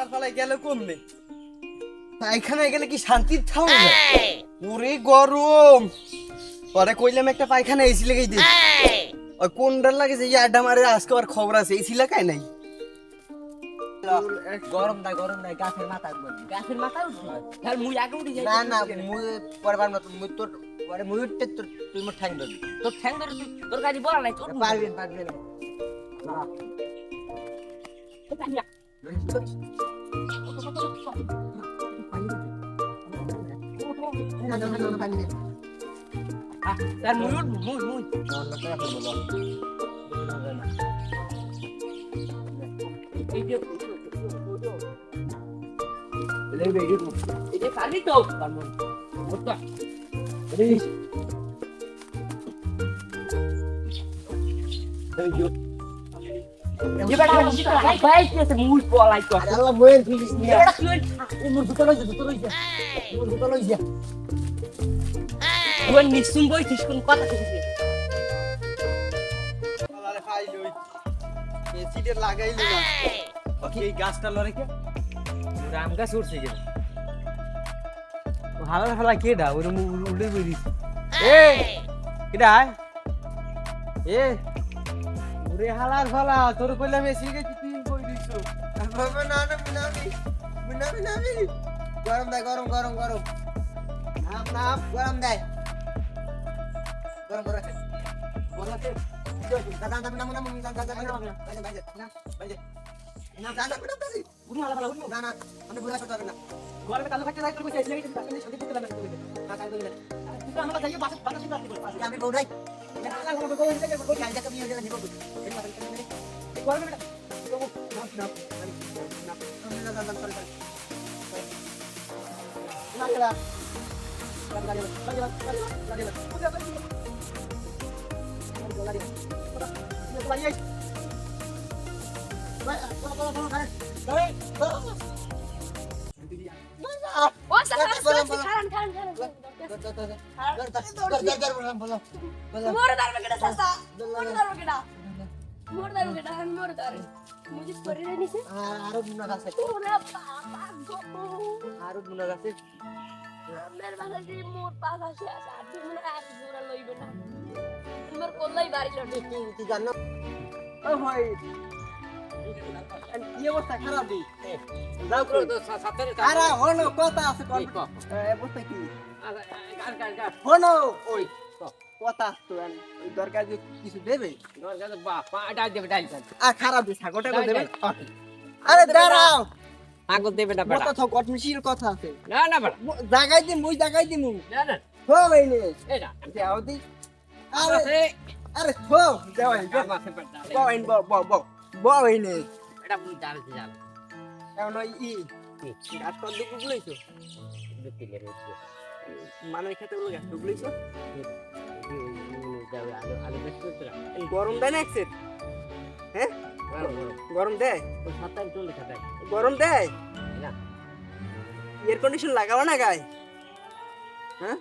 হালার ফালাই গেলে কমবে পায়খানায় গেলে কি শান্তির ঠাও ওরে গরম! পরে কইলাম একটা পায়খানা এসি লেগেই দে। ওই কোনটার লাগে যে আড্ডা মারে আজকে আর খবর আছে এসি লাগায় নাই? গরম না গরম না গাছের মাথা গাছের মাথা উঠবে তাহলে মুই আগে উঠে না না মুই পরবার না মুই তোর পরে মুই উঠতে তোর তুই মোর ঠাং ধরবি। তোর ঠ্যাং ধরে তোর কাছে বলা নাই তোর পারবেন পারবেন তার মুই উঠবো মুই মুই এই যে এই যে পারবি তো পারব ওটা যে বেটা হাই ভাই কেসে মুই পলাই তো আল্লাহ বইয়ের ফিলিস নিয়ে বেটা তুই মোর দুটো লইছে দুটো লইছে মোর দুটো লইছে তুই নিশ্চুম বই ঠিক কোন কথা কইছিস আরে খাই লই এসিটা লাগাইলি না এই গাছটা লরে কে রাম গাছ উঠছে গেল হালার ফালা কেডা ওরে উল্টে বই এ কেডা এ ওরে হালার ফালা তোর কইলাম এসি কে তুই কই দিছো বাবা না না মিনামি মিনামি নামি গরম দেয় গরম গরম গরম নাম নাম গরম দেয় গরম গরম গরম আছে দাদা দাদা নাম নাম দাদা দাদা নাম বাইরে বাইরে না বাইরে না দাদা দাদা দাদা হালা ফালা উনি না না আমি বুড়া না কালো কইছে এসি সত্যি করতে না না কাজ তুই আমরা যাই বাসা পারবি না না না সারা খান খান আছে আর জোড়া লইবে না বাড়ি তুই জানো ও ভাই কি অবস্থা খারাপ দি যাও তো সাথে আরে হনো কথা আছে কোন অবস্থা কি গান গান গান হনো ওই কথা তো ওই দরকার যে কিছু দেবে? গান গান বা পা ডাল দেবে ডাল আর খারাপ দি ছাগলটা দেবে? আরে দাঁড়াও। আগল দেবে না মোর কথা কটমিশির কথা আছে। না না মো- জাগাই দিম মুই জাগাই দিম। না না। থো বাইনে এই না। দেও দি। আরে। আরে আরে থো দেও আই আমার সে বেটা। ব আইন ব ব ব ব আইনে এটা মুই জাল জাল এখন ওই ই গাছ কত দুকু লইছো দিলে রইছে মানে খেতে গুলো গাছ দুকু লইছো যাবে আলো আলো দেখতে তো? গরম দেয় না একসের হ্যাঁ? গরম দেয়? সাতাই চলে সাতাই গরম দেয়? না। এয়ার কন্ডিশন লাগাও না গায়ে। হ্যাঁ।